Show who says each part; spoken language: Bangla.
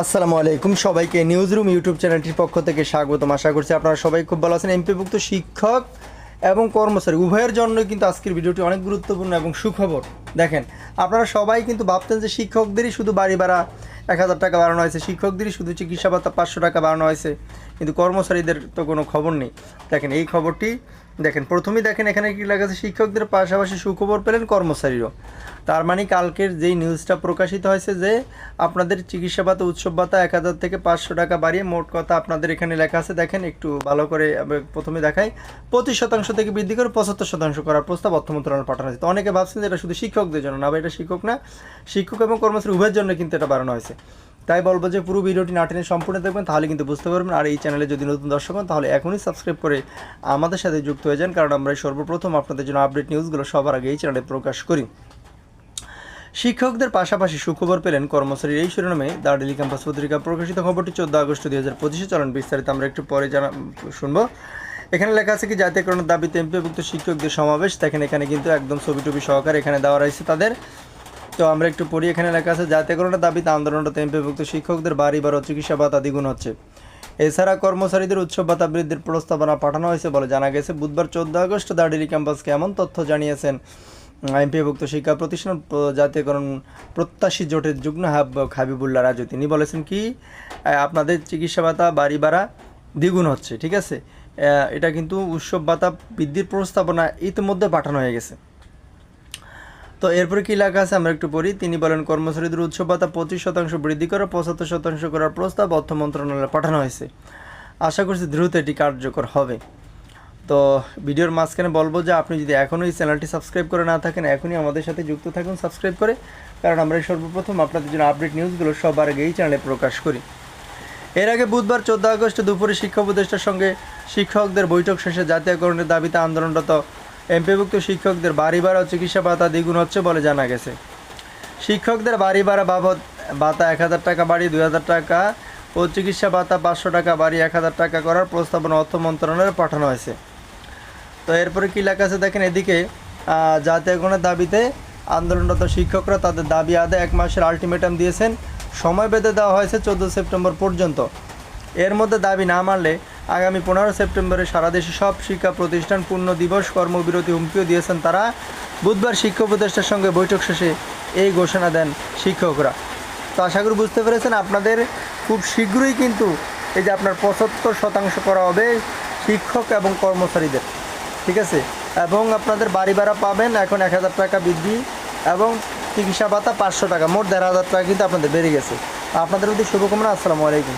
Speaker 1: আসসালামু আলাইকুম সবাইকে নিউজ রুম ইউটিউব চ্যানেলটির পক্ষ থেকে স্বাগতম। আশা করছি আপনারা সবাই খুব ভালো আছেন। এমপিভুক্ত শিক্ষক এবং কর্মচারী, উভয়ের জন্য কিন্তু আজকের ভিডিওটি অনেক গুরুত্বপূর্ণ এবং সুখবর। দেখেন, আপনারা সবাই কিন্তু ভাবতেন যে শিক্ষকদেরই শুধু বাড়ি ভাড়া এক হাজার টাকা বাড়ানো হয়েছে। শিক্ষকদেরই শুধু চিকিৎসা ভাতা পাঁচশো টাকা বাড়ানো হয়েছে। কিন্তু কর্মচারীদের তো কোনো খবর নেই। দেখেন, এই খবরটি, দেখেন, প্রথমেই দেখেন, এখানে কি লেখা আছে, শিক্ষকদের পাশাপাশি সুখবর পেলেন কর্মচারীরও। তার মানে কালকের যেই নিউজটা প্রকাশিত হয়েছে যে, আপনাদের চিকিৎসা ভাতা, উৎসব ভাতা এক হাজার থেকে পাঁচশো টাকা বাড়িয়ে মোট কথা আপনাদের এখানে লেখা আছে। দেখেন, একটু ভালো করে প্রথমে দেখাই। পঁচিশ শতাংশ থেকে বৃদ্ধি করে পঁচাত্তর শতাংশ করার প্রস্তাব অর্থ মন্ত্রণালয় পাঠানো হয়েছে। তো অনেকে ভাবছেন যে এটা শুধু শিক্ষকদের জন্য না, বা এটা শিক্ষক না, শিক্ষক এবং কর্মচারী উভয়ের জন্য কিন্তু এটা বাড়ানো হয়েছে। তাই বলব যে পুরো ভিডিওটি না টেনে সম্পূর্ণ দেখবেন, তাহলে কিন্তু বুঝতে পারবেন। আর এই চ্যানেলে যদি নতুন দর্শক হন, তাহলে এখনই সাবস্ক্রাইব করে আমাদের সাথে যুক্ত হয়ে যান, কারণ আমরা সর্বপ্রথম আপনাদের জন্য আপডেট নিউজগুলো সবার আগে এই চ্যানেলে প্রকাশ করি। শিক্ষকদের পাশাপাশি সুখবর পেলেন কর্মচারীর এই শিরোনামে দ্য ডেলি ক্যাম্পাস পত্রিকা প্রকাশিত খবরটি চোদ্দ আগস্ট দুই হাজার পঁচিশে চলন, বিস্তারিত আমরা একটু পরে জানা শুনব। এখানে লেখা আছে কি, জাতীয়করণের দাবিতে এমপিভুক্ত শিক্ষকদের সমাবেশ, দেখেন এখানে কিন্তু একদম ছবি টবি সহকারে এখানে দেওয়া রয়েছে তাদের। তো আমরা একটু পড়ি, এখানে লেখা আছে, জাতীয়করণের দাবিতে আন্দোলনরত এমপিভুক্ত শিক্ষকদের বাড়ি বারো চিকিৎসা ভাতা দ্বিগুণ হচ্ছে। এছাড়া কর্মচারীদের উৎসব ভাতা বৃদ্ধির প্রস্তাবনা পাঠানো হয়েছে বলে জানা গেছে। বুধবার চোদ্দ আগস্ট দার্ডিলি ক্যাম্পাসকে এমন তথ্য জানিয়েছেন এমপিভুক্ত শিক্ষা প্রতিষ্ঠান জাতীয়করণ প্রত্যাশী জোটের যুগ্ম হাব- হাবিবুল্লাহ রাজু। তিনি বলেছেন কি আপনাদের চিকিৎসা ভাতা বাড়ি ভাড়া দ্বিগুণ হচ্ছে, ঠিক আছে? এটা কিন্তু উৎসব ভাতা বৃদ্ধির প্রস্তাবনা ইতিমধ্যে পাঠানো হয়ে গেছে। তো এরপরে কি লেখা আছে আমরা একটু পড়ি। তিনি বলেন, কর্মচারীদের উৎসব ভাতা পঁচিশ শতাংশ বৃদ্ধি করে, পঁচাত্তর শতাংশ করার প্রস্তাব অর্থ মন্ত্রণালয়ে পাঠানো হয়েছে। আশা করছি দ্রুত এটি কার্যকর হবে। তো ভিডিওর মাঝখানে বলব যে, আপনি যদি এখনও এই চ্যানেলটি সাবস্ক্রাইব করে না থাকেন, এখনই আমাদের সাথে যুক্ত থাকুন, সাবস্ক্রাইব করে। কারণ আমরা সর্বপ্রথম আপনাদের জন্য আপডেট নিউজগুলো সবার আগে এই চ্যানেলে প্রকাশ করি। এর আগে বুধবার চোদ্দ আগস্ট দুপুরে শিক্ষা উপদেষ্টার সঙ্গে শিক্ষকদের বৈঠক শেষে জাতীয়করণের দাবিতে আন্দোলনরত এমপিভুক্ত শিক্ষকদের বাড়ি ভাড়া ও চিকিৎসা ভাতা দ্বিগুণ হচ্ছে বলে জানা গেছে। শিক্ষকদের বাড়ি ভাড়া বাবদ ভাতা এক হাজার টাকা বাড়ি দুই হাজার টাকা ও চিকিৎসা ভাতা পাঁচশো টাকা বাড়ি এক হাজার টাকা করার প্রস্তাবনা অর্থ মন্ত্রণালয়ে পাঠানো হয়েছে। তো এরপরে কী লেখা আছে দেখেন এদিকে জাতীয় জাতীয়করণের দাবিতে আন্দোলনরত শিক্ষকরা তাদের দাবি আদায় এক মাসের আলটিমেটাম দিয়েছেন। সময় বেঁধে দেওয়া হয়েছে চোদ্দ সেপ্টেম্বর পর্যন্ত। এর মধ্যে দাবি না মানলে আগামী পনেরো সেপ্টেম্বরে সারা দেশে সব শিক্ষা প্রতিষ্ঠান পূর্ণ দিবস কর্মবিরতি হুমকিও দিয়েছেন তারা। বুধবার শিক্ষা উপদেষ্টার সঙ্গে বৈঠক শেষে এই ঘোষণা দেন শিক্ষকরা। তো আশা করি বুঝতে পেরেছেন, আপনাদের খুব শীঘ্রই কিন্তু এই যে আপনার পঁচাত্তর শতাংশ করা হবে শিক্ষক এবং কর্মচারীদের। ঠিক আছে? এবং আপনাদের বাড়ি ভাড়া পাবেন, এখন এক হাজার টাকা বৃদ্ধি এবং চিকিৎসা ভাতা পাঁচশো টাকা, মোট দেড় হাজার টাকা কিন্তু আপনাদের বেড়ে গেছে। আপনাদের প্রতি শুভকামনা, আসসালামু আলাইকুম।